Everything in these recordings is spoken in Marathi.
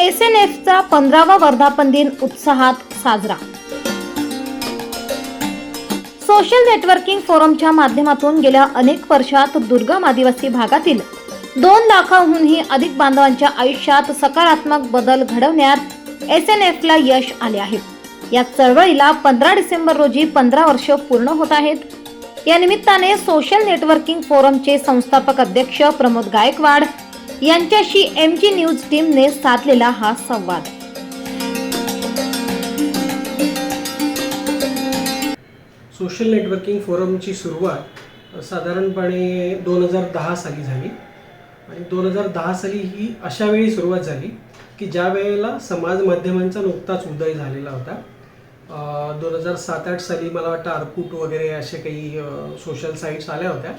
एस एन एफचा पंधरावा वर्धापन दिन उत्साहात साजरा. सोशल नेटवर्किंग फोरमच्या माध्यमातून गेल्या अनेक वर्षात दुर्गम आदिवासी भागातील दोन लाखाहूनही अधिक बांधवांच्या आयुष्यात सकारात्मक बदल घडवण्यात एस एन एफला यश आले आहे. या चळवळीला पंधरा डिसेंबर रोजी पंधरा वर्ष पूर्ण होत आहेत. या निमित्ताने सोशल नेटवर्किंग फोरमचे संस्थापक अध्यक्ष प्रमोद गायकवाड यांच्याशी एम जी न्यूज टीमने साधलेला हा संवाद. सोशल नेटवर्किंग फोरमची सुरुवात साधारणपणे दोन हजार दहा साली झाली. आणि दोन हजार दहा साली ही अशा वेळी सुरुवात झाली की ज्या वेळेला समाज माध्यमांचा नुकताच उदय झालेला होता. दोन हजार सात आठ साली मला वाटतं आरकूट वगैरे असे काही सोशल साईट्स आल्या होत्या.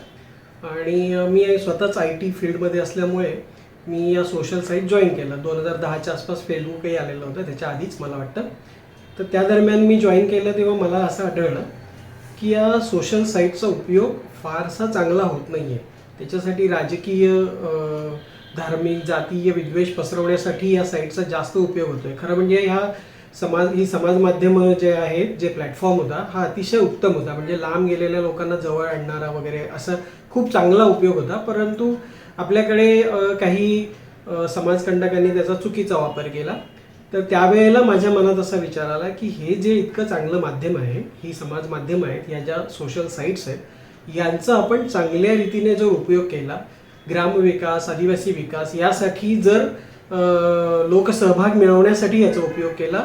आणि मी स्वतःच आय टी फील्डमध्ये असल्यामुळे मी या सोशल साईट जॉईन केलं. दोन हजार दहाच्या आसपास फेसबुकही आलेलं होतं. त्याच्या आधीच मला वाटतं. तर त्या दरम्यान मी जॉईन केलं तेव्हा मला असं आढळलं की या सोशल साईटचा उपयोग फारसा चांगला होत नाही आहे त्याच्यासाठी राजकीय धार्मिक जातीय विद्वेष पसरवण्यासाठी या साईटचा जास्त उपयोग होतो आहे खरं म्हणजे ह्या समाज ही समाज माध्यमं जे आहेत जे प्लॅटफॉर्म होता हा अतिशय उत्तम होता. म्हणजे लांब गेलेल्या लोकांना जवळ आणणारा वगैरे असं खूप चांगला उपयोग होता. परंतु आपल्याकडे काही समाजकंडकांनी समाजकंटकांनी त्याचा चुकीचा वापर केला. तर त्यावेळेला माझ्या मनात असा विचार आला की हे जे इतकं चांगलं माध्यम आहे ही समाज माध्यम आहेत या ज्या सोशल साईट्स आहेत यांचा आपण चांगल्या रीतीने जर उपयोग केला ग्रामविकास आदिवासी विकास यासाठी जर लोकसहभाग मिळवण्यासाठी याचा उपयोग केला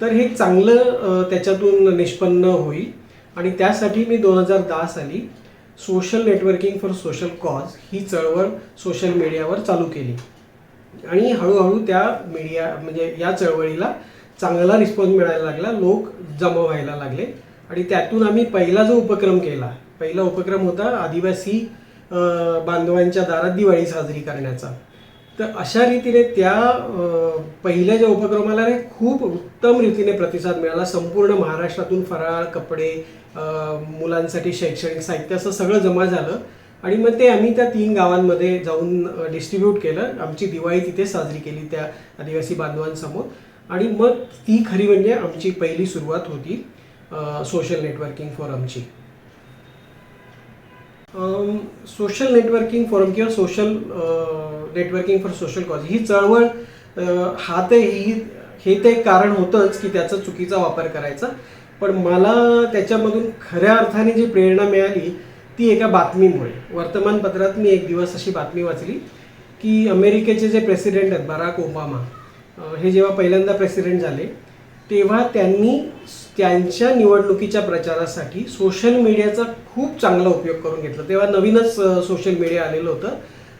तर हे चांगलं त्याच्यातून निष्पन्न होईल. आणि त्यासाठी मी दोन हजार दहा साली social networking for social cause ही चळवळ सोशल मीडियावर चालू केली. आणि हळूहळू त्या मीडिया म्हणजे या चळवळीला चांगला रिस्पॉन्स मिळायला लागला लोक जमा व्हायला लागले. आणि त्यातून आम्ही पहिला जो उपक्रम केला पहिला उपक्रम होता आदिवासी बांधवांच्या दारात दिवाळी साजरी करण्याचा. तर अशा रीतीने त्या पहिल्या ज्या उपक्रमाला खूप उत्तम रीतीने प्रतिसाद मिळाला. संपूर्ण महाराष्ट्रातून फराळ कपडे मुलांसाठी शैक्षणिक साहित्य असं सगळं जमा झालं. आणि मग ते आम्ही त्या तीन गावांमध्ये जाऊन डिस्ट्रीब्यूट केलं. आमची दिवाळी तिथे साजरी केली त्या आदिवासी बांधवांसमोर. आणि मग ती खरी म्हणजे आमची पहिली सुरुवात होती सोशल नेटवर्किंग फॉर आमची. सोशल नेटवर्किंग फोरम किंवा social networking for social cause ही चळवळ हा ते ही हे ते एक कारण होतंच की त्याचा चुकीचा वापर करायचा. पण मला त्याच्यामधून खऱ्या अर्थाने जी प्रेरणा मिळाली ती एका बातमीमुळे. वर्तमानपत्रात मी एक दिवस अशी बातमी वाचली की अमेरिकेचे जे प्रेसिडेंट आहेत बराक ओबामा हे जेव्हा पहिल्यांदा प्रेसिडेंट झाले तेव्हा त्यांनी त्यांच्या निवडणुकीच्या प्रचारासाठी सोशल मीडियाचा खूप चांगला उपयोग करून घेतला. तेव्हा नवीनच सोशल मीडिया आलेलं होतं.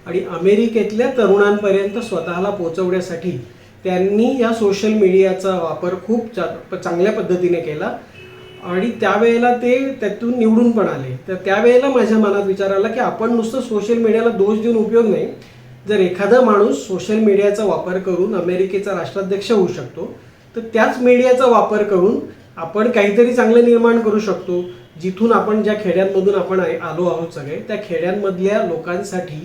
आणि अमेरिकेतल्या तरुणांपर्यंत स्वतःला पोचवण्यासाठी त्यांनी या सोशल मीडियाचा वापर खूप चा चांगल्या पद्धतीने केला. आणि त्यावेळेला ते त्यातून निवडून पण आले. तर त्यावेळेला माझ्या मनात विचार आला की आपण नुसतं सोशल मीडियाला दोष देऊन उपयोग नाही. जर एखादा माणूस सोशल मीडियाचा वापर करून अमेरिकेचा राष्ट्राध्यक्ष होऊ शकतो तर त्याच मीडियाचा वापर करून आपण काहीतरी चांगलं निर्माण करू शकतो. जिथून आपण ज्या खेड्यांमधून आपण आलो आहोत सगळे त्या खेड्यांमधल्या लोकांसाठी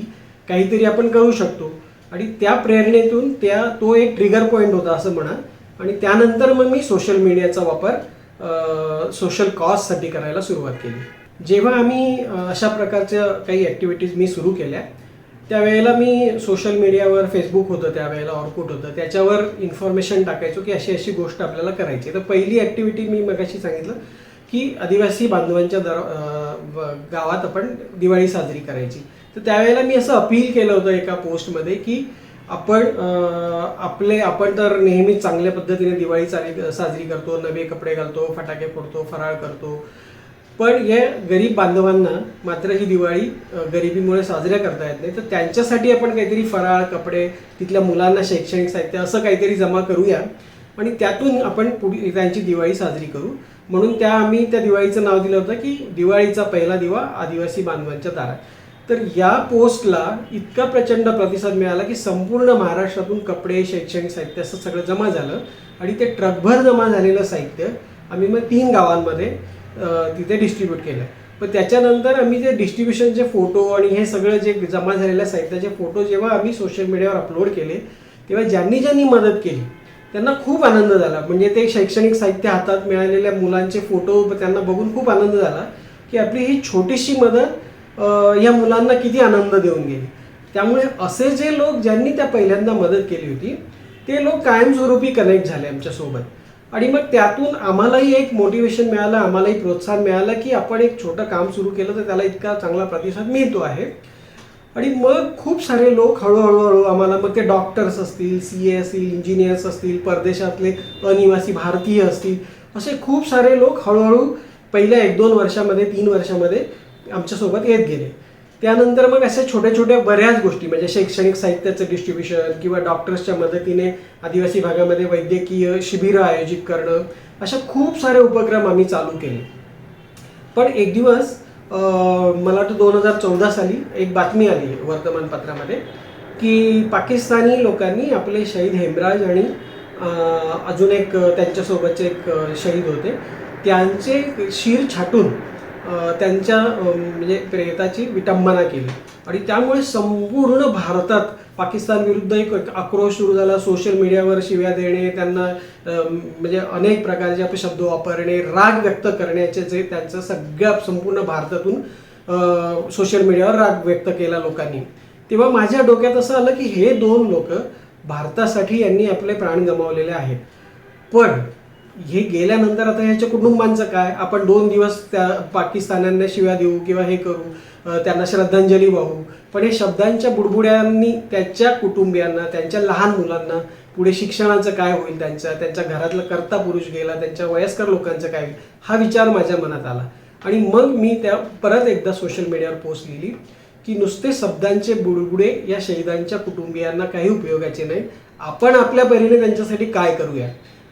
काहीतरी आपण करू शकतो. आणि त्या प्रेरणेतून त्या तो एक ट्रिगर पॉईंट होता असं म्हणा. आणि त्यानंतर मग मी सोशल मीडियाचा वापर सोशल कॉजसाठी करायला सुरुवात केली. जेव्हा आम्ही अशा प्रकारच्या काही ॲक्टिव्हिटीज मी सुरू केल्या त्यावेळेला मी सोशल मीडियावर फेसबुक होतं त्यावेळेला ऑर्कुट होतं. त्याच्यावर इन्फॉर्मेशन टाकायचो की अशी अशी गोष्ट आपल्याला करायची. तर पहिली ॲक्टिव्हिटी मी मगाशी सांगितलं की आदिवासी बांधवांच्या दर गावात आपण दिवाळी साजरी करायची. तर त्यावेळेला मी असं अपील केलं होतं एका पोस्टमध्ये की आपण आपले आपण तर नेहमीच चांगल्या पद्धतीने दिवाळी चाली साजरी करतो नवे कपडे घालतो फटाके फोडतो फराळ करतो. पण या गरीब बांधवांना मात्र ही दिवाळी गरिबीमुळे साजऱ्या करता येत नाही. तर त्यांच्यासाठी आपण काहीतरी फराळ कपडे तिथल्या मुलांना शैक्षणिक साहित्य असं काहीतरी जमा करूया आणि त्यातून आपण पुढे त्यांची दिवाळी साजरी करू. म्हणून त्या आम्ही त्या दिवाळीचं नाव दिलं होतं की दिवाळीचा पहिला दिवा आदिवासी बांधवांच्या दारात. तर या पोस्टला इतका प्रचंड प्रतिसाद मिळाला की संपूर्ण महाराष्ट्रातून कपडे शैक्षणिक साहित्य असं सगळं जमा झालं आणि ते ट्रकभर जमा झालेलं साहित्य आम्ही मग तीन गावांमध्ये तिथे डिस्ट्रीब्यूट केलं पण त्याच्यानंतर आम्ही जे डिस्ट्रीब्युशनचे फोटो आणि हे सगळं जे जमा झालेल्या साहित्याचे फोटो जेव्हा आम्ही सोशल मीडियावर अपलोड केले तेव्हा ज्यांनी ज्यांनी मदत केली त्यांना खूप आनंद झाला. म्हणजे ते शैक्षणिक साहित्य हातात मिळालेल्या मुलांचे फोटो त्यांना बघून खूप आनंद झाला की आपली ही छोटीशी मदत या मुलांना किती आनंद देऊन गेली. त्यामुळे असे जे लोक ज्यांनी त्या पहिल्यांदा मदत केली होती ते लोक कायमस्वरूपी कनेक्ट झाले आमच्यासोबत. आणि मग त्यातून आम्हालाही एक मोटिवेशन मिळालं आम्हालाही प्रोत्साहन मिळालं की आपण एक छोटं काम सुरू केलं तर त्याला इतका चांगला प्रतिसाद मिळतो आहे. आणि मग खूप सारे लोक हळूहळू हळू आम्हाला मग ते डॉक्टर्स असतील सी ए असतील इंजिनियर्स असतील परदेशातले अनिवासी भारतीय असतील असे खूप सारे लोक हळूहळू पहिल्या एक दोन वर्षामध्ये तीन वर्षामध्ये आमच्यासोबत येत गेले. त्यानंतर मग अशा छोट्या छोट्या बऱ्याच गोष्टी म्हणजे शैक्षणिक साहित्याचं डिस्ट्रीब्युशन किंवा डॉक्टर्सच्या मदतीने आदिवासी भागामध्ये वैद्यकीय शिबिरं आयोजित करणं अशा खूप सारे उपक्रम आम्ही चालू केले. पण एक दिवस मला वाटतं दोन हजार चौदा साली एक बातमी आली वर्तमानपत्रामध्ये की पाकिस्तानी लोकांनी आपले शहीद हेमराज आणि अजून एक त्यांच्यासोबतचे एक शहीद होते त्यांचे शिर छाटून त्यांच्या म्हणजे प्रेताची विटंबना केली. आणि त्यामुळे संपूर्ण भारतात पाकिस्तान विरुद्ध एक आक्रोश सुरू झाला. सोशल मीडियावर शिव्या देणे त्यांना म्हणजे अनेक प्रकारचे शब्द वापरणे राग व्यक्त करण्याचे जे त्यांचं सगळ्या संपूर्ण भारतातून सोशल मीडियावर राग व्यक्त केला लोकांनी. तेव्हा माझ्या डोक्यात असं आलं की हे दोन लोक भारतासाठी यांनी आपले प्राण गमावलेले आहेत. पण हे गेल्यानंतर आता ह्याच्या कुटुंबांचं काय? आपण दोन दिवस त्या पाकिस्तान्यांना शिव्या देऊ किंवा हे करू त्यांना श्रद्धांजली वाहू. पण हे शब्दांच्या बुडबुड्यांनी त्याच्या कुटुंबियांना त्यांच्या लहान मुलांना पुढे शिक्षणाचं काय होईल त्यांच्या त्यांच्या घरातला कर्ता पुरुष गेला त्यांच्या वयस्कर लोकांचं काय होईल? हा विचार माझ्या मनात आला. आणि मग मी त्या परत एकदा सोशल मीडियावर पोस्ट लिहिली की नुसते शब्दांचे बुडबुडे या शहीदांच्या कुटुंबियांना काही उपयोगाचे नाही. आपण आपल्या परीने त्यांच्यासाठी काय करूया?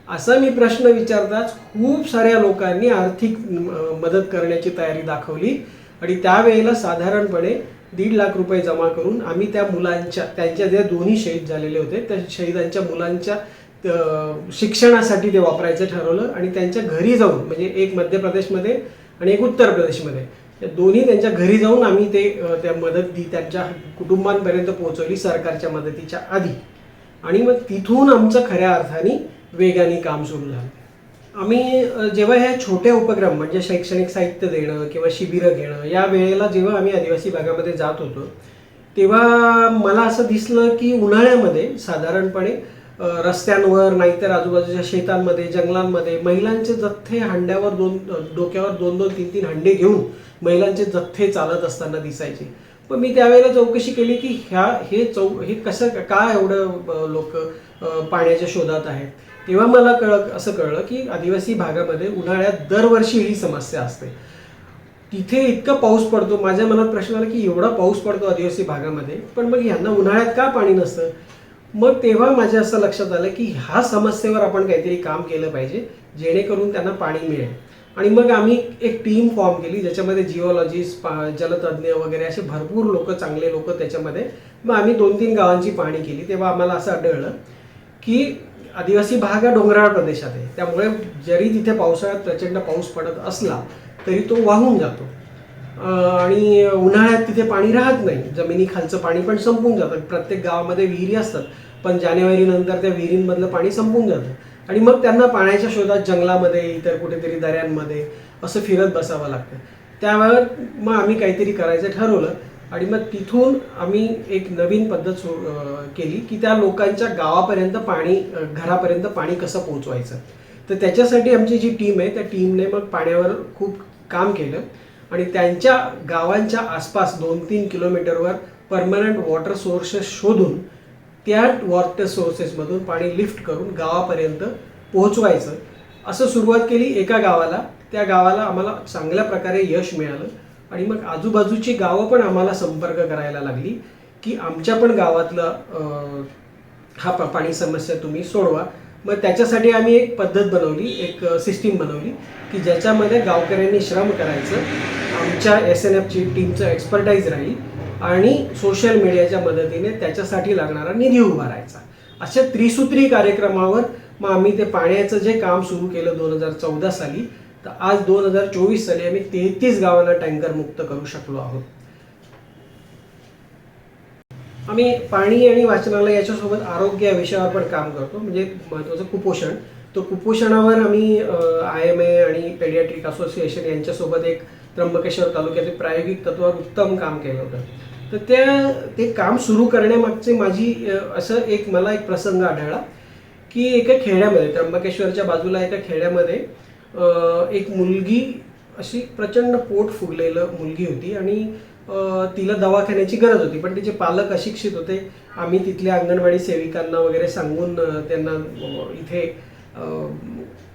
असा मी प्रश्न विचारताच खूप साऱ्या लोकांनी आर्थिक मदत करण्याची तयारी दाखवली. आणि त्यावेळेला साधारणपणे दीड लाख रुपये जमा करून आम्ही त्या मुलांच्या त्यांच्या जे दोन्ही शहीद झालेले होते त्या शहीदांच्या मुलांच्या शिक्षणासाठी ते वापरायचं ठरवलं. आणि त्यांच्या घरी जाऊन म्हणजे एक मध्य प्रदेशमध्ये आणि एक उत्तर प्रदेशमध्ये या दोन्ही त्यांच्या घरी जाऊन आम्ही ते त्या मदत दी त्यांच्या कुटुंबांपर्यंत पोहोचवली सरकारच्या मदतीच्या आधी. आणि मग तिथून आमचं खऱ्या अर्थाने वेगाने काम सुरू झालं. आम्ही जेव्हा हे छोटे उपक्रम म्हणजे शैक्षणिक साहित्य देणं किंवा शिबिरं घेणं या वेळेला जेव्हा आम्ही आदिवासी भागामध्ये जात होतो तेव्हा मला असं दिसलं की उन्हाळ्यामध्ये साधारणपणे रस्त्यांवर नाहीतर आजूबाजूच्या शेतांमध्ये जंगलांमध्ये महिलांचे जथ्थे हंड्यावर दोन डोक्यावर दोन दोन तीन तीन हंडे घेऊन महिलांचे जथ्थे चालत असताना दिसायचे. पण मी त्यावेळेला चौकशी केली की ह्या हे चौ हे कसं का एवढं लोक पाण्याच्या शोधात आहेत? तेव्हा मला कळ असं कळलं की आदिवासी भागामध्ये उन्हाळ्यात दरवर्षी ही समस्या असते. तिथे इतका पाऊस पडतो माझ्या मनात प्रश्न आला की एवढा पाऊस पडतो आदिवासी भागामध्ये पण मग यांना उन्हाळ्यात का पाणी नसतं? मग तेव्हा माझ्या असं लक्षात आलं की ह्या समस्येवर आपण काहीतरी काम केलं पाहिजे जेणेकरून त्यांना पाणी मिळेल. आणि मग आम्ही एक टीम फॉर्म केली ज्याच्यामध्ये जिओलॉजिस्ट जलतज्ञ वगैरे असे भरपूर लोक चांगले लोक त्याच्यामध्ये मग आम्ही दोन तीन गावांची पाहणी केली. तेव्हा आम्हाला असं आढळलं की आदिवासी भाग हा डोंगराळ प्रदेशात आहे. त्यामुळे जरी तिथे पावसाळ्यात प्रचंड पाऊस पडत असला तरी तो वाहून जातो. आणि उन्हाळ्यात तिथे पाणी राहत नाही. जमिनीखालचं पाणी पण संपून जातं. प्रत्येक गावामध्ये विहिरी असतात पण जानेवारीनंतर त्या विहिरींमधलं पाणी संपून जातं. आणि मग त्यांना पाण्याच्या शोधात जंगलामध्ये इतर कुठेतरी दऱ्यांमध्ये असं फिरत बसावं लागतं. त्यावेळेवर मग आम्ही काहीतरी करायचं ठरवलं. आणि मग तिथून आम्ही एक नवीन पद्धत केली की त्या लोकांच्या गावापर्यंत पाणी घरापर्यंत पाणी कसं पोहोचवायचं. तर त्याच्यासाठी आमची जी टीम आहे त्या टीमने मग पाण्यावर खूप काम केलं. आणि त्यांच्या गावांच्या आसपास दोन तीन किलोमीटरवर परमनंट वॉटर सोर्सेस शोधून त्या वॉटर सोर्सेसमधून पाणी लिफ्ट करून गावापर्यंत पोहोचवायचं. असं सुरुवात केली एका गावाला. त्या गावाला आम्हाला चांगल्या प्रकारे यश मिळालं. आणि मग आजूबाजूची गावं पण आम्हाला संपर्क करायला लागली की आमच्या पण गावातलं हा प- पाणी समस्या तुम्ही सोडवा. मग त्याच्यासाठी आम्ही एक पद्धत बनवली एक सिस्टीम बनवली की ज्याच्यामध्ये गावकऱ्यांनी श्रम करायचं आमच्या एस एन एफची टीमचं एक्सपर्टाईज राहील आणि सोशल मीडियाच्या मदतीने त्याच्यासाठी लागणारा निधी उभारायचा अशा त्रिसूत्री कार्यक्रमावर मग आम्ही ते पाण्याचं जे काम सुरू केलं दोन हजार चौदा साली तर आज दोन हजार चोवीस साली आम्ही तेहतीस गावांना टँकर मुक्त करू शकलो आहोत. आम्ही पाणी आणि वाचनालय याच्यासोबत आरोग्य या विषयावर पण काम करतो. म्हणजे महत्त्वाचं कुपोषण. तो कुपोषणावर आम्ही आय एम ए आणि पेडियाट्रिक असोसिएशन यांच्यासोबत एक त्र्यंबकेश्वर तालुक्यातील प्रायोगिक तत्वावर उत्तम काम केलं होतं. तर त्या ते काम सुरू करण्यामागचे माझी असं एक मला एक प्रसंग आढळला की एका खेड्यामध्ये त्र्यंबकेश्वरच्या बाजूला एका खेड्यामध्ये एक मुलगी अशी प्रचंड पोट फुगलेलं मुलगी होती आणि तिला दवाखान्याची गरज होती. पण तिचे पालक अशिक्षित होते. आम्ही तिथल्या अंगणवाडी सेविकांना वगैरे सांगून त्यांना इथे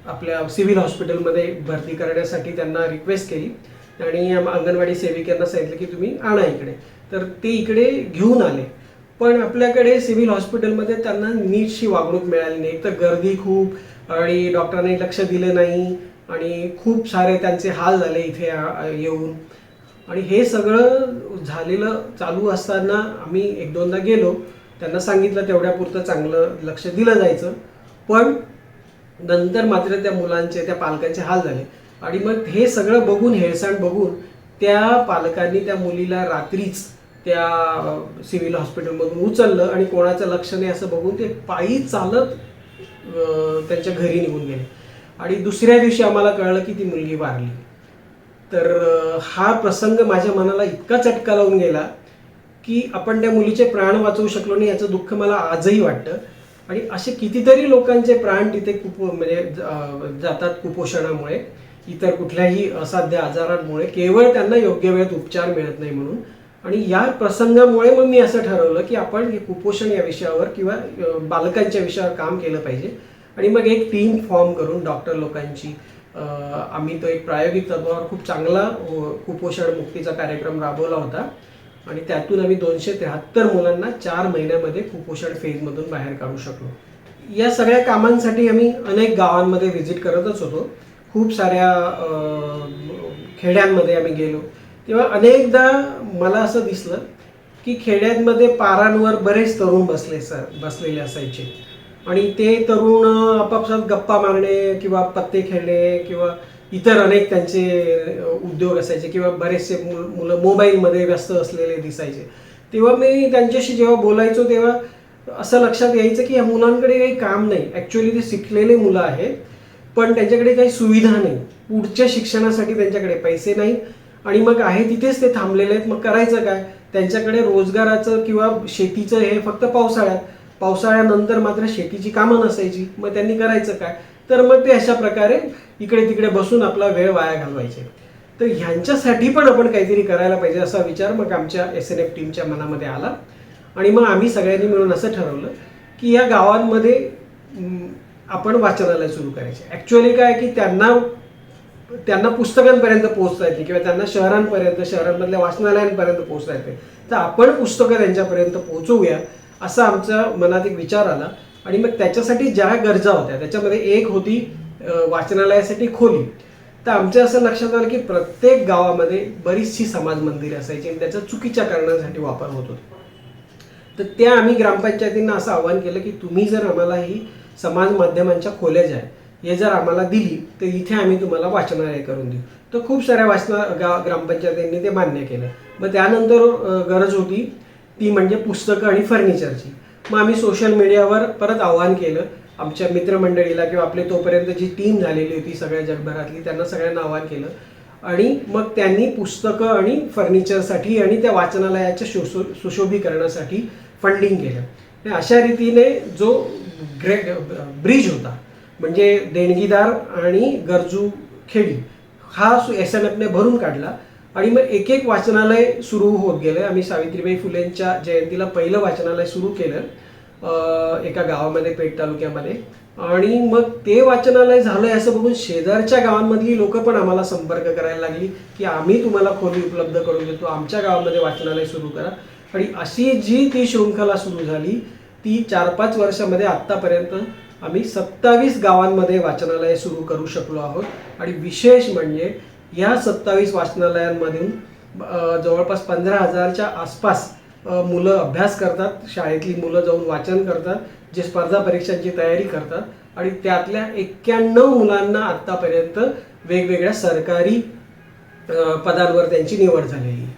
आपल्या सिव्हिल हॉस्पिटलमध्ये भरती करण्यासाठी त्यांना रिक्वेस्ट केली. आणि अंगणवाडी सेविकांना सांगितलं की तुम्ही आणा इकडे. तर ते इकडे घेऊन आले. पण आपल्याकडे सिव्हिल हॉस्पिटलमध्ये त्यांना नीटशी वागणूक मिळाली नाही. एक तर गर्दी खूप आणि डॉक्टरांनी लक्ष दिलं नाही. आणि खूप सारे त्यांचे हाल झाले इथे येऊन. आणि हे सगळं झालेलं चालू असताना आम्ही एक दोनदा गेलो. त्यांना सांगितलं तेवढ्यापुरतं चांगलं लक्ष दिलं जायचं. पण नंतर मात्र त्या मुलांचे त्या पालकांचे हाल झाले. आणि मग हे सगळं बघून हेळसांड बघून त्या पालकांनी त्या मुलीला रात्रीच त्या सिव्हिल हॉस्पिटलमधून उचललं आणि कोणाचं लक्ष नाही असं बघून ते पायी चालत त्यांच्या घरी निघून गेले. आणि दुसऱ्या दिवशी आम्हाला कळलं की ती मुलगी वारली. तर हा प्रसंग माझ्या मनाला इतका चटका लावून गेला की आपण त्या मुलीचे प्राण वाचवू शकलो नाही याचं दुःख मला आजही वाटतं. आणि असे कितीतरी लोकांचे प्राण तिथे कुपो म्हणजे जातात कुपोषणामुळे इतर कुठल्याही असाध्य आजारांमुळे. केवळ त्यांना योग्य वेळेत उपचार मिळत नाही म्हणून. आणि या प्रसंगामुळे मग मी असं ठरवलं की आपण हे कुपोषण या विषयावर किंवा बालकांच्या विषयावर काम केलं पाहिजे. आणि मग एक टीम फॉर्म करून डॉक्टर लोकांची आम्ही तो एक प्रायोगिक तत्वावर खूप चांगला कुपोषण मुक्तीचा कार्यक्रम राबवला होता. आणि त्यातून आम्ही दोनशे त्र्याहत्तर मुलांना चार महिन्यामध्ये कुपोषण फेजमधून बाहेर काढू शकलो. या सगळ्या कामांसाठी आम्ही अनेक गावांमध्ये व्हिजिट करतच होतो. खूप साऱ्या खेड्यांमध्ये आम्ही गेलो. तेव्हा अनेकदा मला असं दिसलं की खेड्यांमध्ये पारांवर बरेच तरुण बसले सर बसलेले असायचे. आणि ते तरुण आपापसात गप्पा मारणे किंवा पत्ते खेळणे किंवा इतर अनेक त्यांचे उद्योग असायचे किंवा बरेचसे मुलं मोबाईलमध्ये व्यस्त असलेले दिसायचे. तेव्हा मी त्यांच्याशी जेव्हा बोलायचो तेव्हा असं लक्षात यायचं की या मुलांकडे काही काम नाही. ॲक्च्युली ते शिकलेले मुलं आहेत पण त्यांच्याकडे काही सुविधा नाही. पुढच्या शिक्षणासाठी त्यांच्याकडे पैसे नाही आणि मग आहे तिथेच ते थांबलेले आहेत. मग करायचं काय? त्यांच्याकडे रोजगाराचं किंवा शेतीचं हे फक्त पावसाळ्यात पावसाळ्यानंतर मात्र शेतीची कामं नसायची. मग त्यांनी करायचं काय? तर मग ते अशा प्रकारे इकडे तिकडे बसून आपला वेळ वाया घालवायचे. तर ह्यांच्यासाठी पण आपण काहीतरी करायला पाहिजे असा विचार मग आमच्या एस एन एफ टीमच्या मनामध्ये आला. आणि मग आम्ही सगळ्यांनी मिळून असं ठरवलं की या गावांमध्ये आपण वाचनालय सुरू करायचे. ॲक्च्युअली काय की त्यांना त्यांना पुस्तकांपर्यंत पोहोचता येते किंवा त्यांना शहरांपर्यंत शहरांमधल्या वाचनालयांपर्यंत पोहोचता येते. तर आपण पुस्तकं त्यांच्यापर्यंत पोहोचवूया. असा आमच्या मनात एक विचार आला. आणि मग त्याच्यासाठी ज्या गरजा होत्या त्याच्यामध्ये एक होती वाचनालयासाठी खोली. तर आमच्या असं लक्षात आलं की प्रत्येक गावामध्ये बरीचशी समाज मंदिरे असायची आणि त्याचा चुकीच्या कारणांसाठी वापर होत होता. तर त्या आम्ही ग्रामपंचायतींना असं आवाहन केलं की तुम्ही जर आम्हाला ही समाज माध्यमांच्या खोल्या ज्या हे जर आम्हाला दिली तर इथे आम्ही तुम्हाला वाचनालय करून देऊ. तर खूप साऱ्या वाचना गा ग्रामपंचायतींनी ते मान्य केलं. मग त्यानंतर गरज होती ती म्हणजे पुस्तकं आणि फर्निचरची. मग आम्ही सोशल मीडियावर परत आव्हान केलं. आमच्या मित्रमंडळीला किंवा आपले तोपर्यंत जी टीम झालेली होती सगळ्या जगभरातली त्यांना सगळ्यांना आव्हान केलं. आणि मग त्यांनी पुस्तकं आणि फर्निचरसाठी आणि त्या वाचनालयाच्या सुशो सुशोभीकरणासाठी फंडिंग केलं. अशा रीतीने जो ग्रे ब्रिज होता म्हणजे देणगीदार आणि गरजू खेडी हा एस एन एफने भरून काढला. आणि मग एक एक वाचनालय सुरू होत गेलं आम्ही सावित्रीबाई फुलेंच्या जयंतीला पहिलं वाचनालय सुरू केलं एका गावामध्ये पेठ तालुक्यामध्ये. आणि मग ते वाचनालय झालंय असं बघून शेजारच्या गावांमधली लोक पण आम्हाला संपर्क करायला लागली की आम्ही तुम्हाला खोली उपलब्ध करून देतो आमच्या गावामध्ये वाचनालय सुरू करा. आणि अशी जी ती शृंखला सुरू झाली ती चार पाच वर्षामध्ये आत्तापर्यंत आम्ही सत्तावीस गावांमध्ये वाचनालय सुरू करू शकलो आहोत. आणि विशेष म्हणजे या सत्तावीस वाचनालयांमधून जवळपास पंधरा हजारच्या आसपास मुलं अभ्यास करतात शाळेतली मुलं जाऊन वाचन करतात जे स्पर्धा परीक्षांची तयारी करतात आणि त्यातल्या एक्क्याण्णव मुलांना आत्तापर्यंत वेगवेगळ्या सरकारी पदांवर त्यांची निवड झालेली आहे.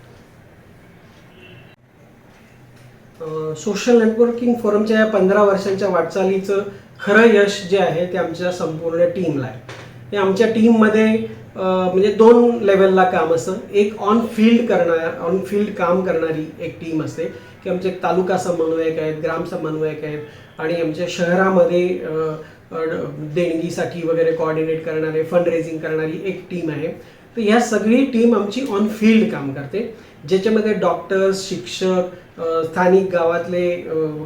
सोशल नेटवर्किंग फोरमच्या या पंधरा वर्षांच्या वाटचालीचं खरं यश जे आहे ते आमच्या संपूर्ण टीमला आहे. हे आमच्या टीममध्ये म्हणजे दोन लेवलला काम असतं. एक ऑन फील्ड करणार ऑन फील्ड काम करणारी एक टीम असते की आमचे एक तालुका समन्वयक आहेत ग्राम समन्वयक आहेत आणि आमच्या शहरामध्ये देणगीसाठी वगैरे कोऑर्डिनेट करणारे फंड रेझिंग करणारी एक टीम आहे. तर ह्या सगळी टीम आमची ऑन फील्ड काम करते. ज्याच्यामध्ये डॉक्टर्स शिक्षक स्थानिक गावातले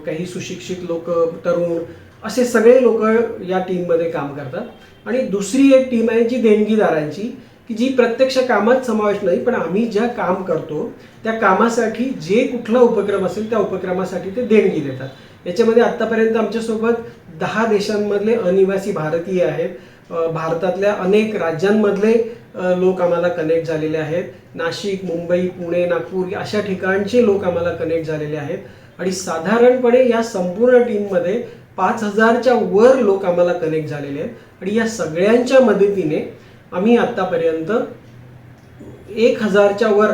काही सुशिक्षित लोक तरुण असे सगळे लोक या टीममध्ये काम करतात. आणि दुसरी एक टीम आहे जी देणगीदारांची की जी प्रत्यक्ष कामात समावेश नाही पण आम्ही ज्या काम करतो त्या कामासाठी जे कुठला उपक्रम असेल त्या उपक्रमासाठी ते देणगी देतात. याच्यामध्ये आत्तापर्यंत आमच्यासोबत दहा देशांमधले अनिवासी भारतीय आहेत. भारतातल्या अनेक राज्यांमधले लोक आम्हाला कनेक्ट झालेले आहेत. नाशिक मुंबई पुणे नागपूर अशा ठिकाणचे लोक आम्हाला कनेक्ट झालेले आहेत. आणि साधारणपणे या संपूर्ण टीममध्ये पाच हजारच्या वर लोक आम्हाला कनेक्ट झालेले आहेत. आणि या सगळ्यांच्या मदतीने आम्ही आत्तापर्यंत एक हजारच्या वर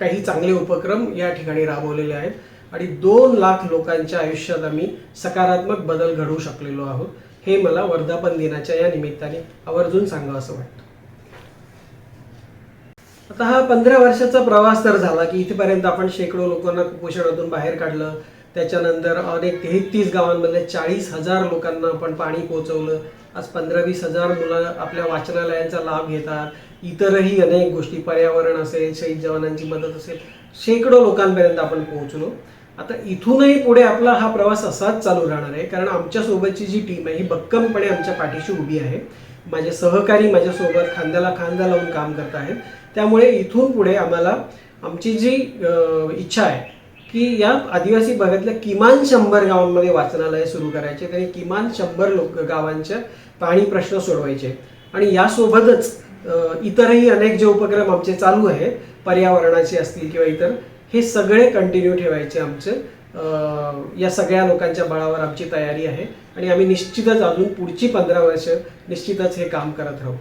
काही चांगले उपक्रम या ठिकाणी राबवलेले आहेत. आणि दोन लाख लोकांच्या आयुष्यात आम्ही सकारात्मक बदल घडवू शकलेलो आहोत. हे मला वर्धापन दिनाच्या या निमित्ताने आवर्जून सांगावं असं वाटतं. आता हा पंधरा वर्षाचा प्रवास तर झाला की इथेपर्यंत आपण शेकडो लोकांना कुपोषणातून बाहेर काढलं. त्याच्यानंतर अनेक तेहतीस गावांमध्ये चाळीस हजार लोकांना आपण पाणी पोहोचवलं. आज पंधरा वीस हजार मुलं आपल्या वाचनालयांचा लाभ घेतात. इतरही अनेक गोष्टी पर्यावरण असेल शहीद जवानांची मदत असेल शेकडो लोकांपर्यंत आपण पोहोचलो. आता इथूनही पुढे आपला हा प्रवास असाच चालू राहणार आहे. कारण आमच्या सोबतची जी टीम आहे ही भक्कमपणे आमच्या पाठीशी उभी आहे. माझे सहकारी माझ्यासोबत खांद्याला खांदा लावून काम करत आहेत. त्यामुळे इथून पुढे आम्हाला आमची जी इच्छा आहे की या आदिवासी भागातल्या किमान शंभर गावांमध्ये वाचनालय सुरू करायचे आणि किमान शंभर लोक गावांच्या पाणी प्रश्न सोडवायचे आणि यासोबतच इतरही अनेक जे उपक्रम आमचे चालू आहेत पर्यावरणाचे असतील किंवा इतर हे सगळे कंटिन्यू ठेवायचे आमचे. या सगळ्या लोकांच्या बळावर आमची तयारी आहे आणि आम्ही निश्चितच अजून पुढची पंधरा वर्ष निश्चितच हे काम करत राहू.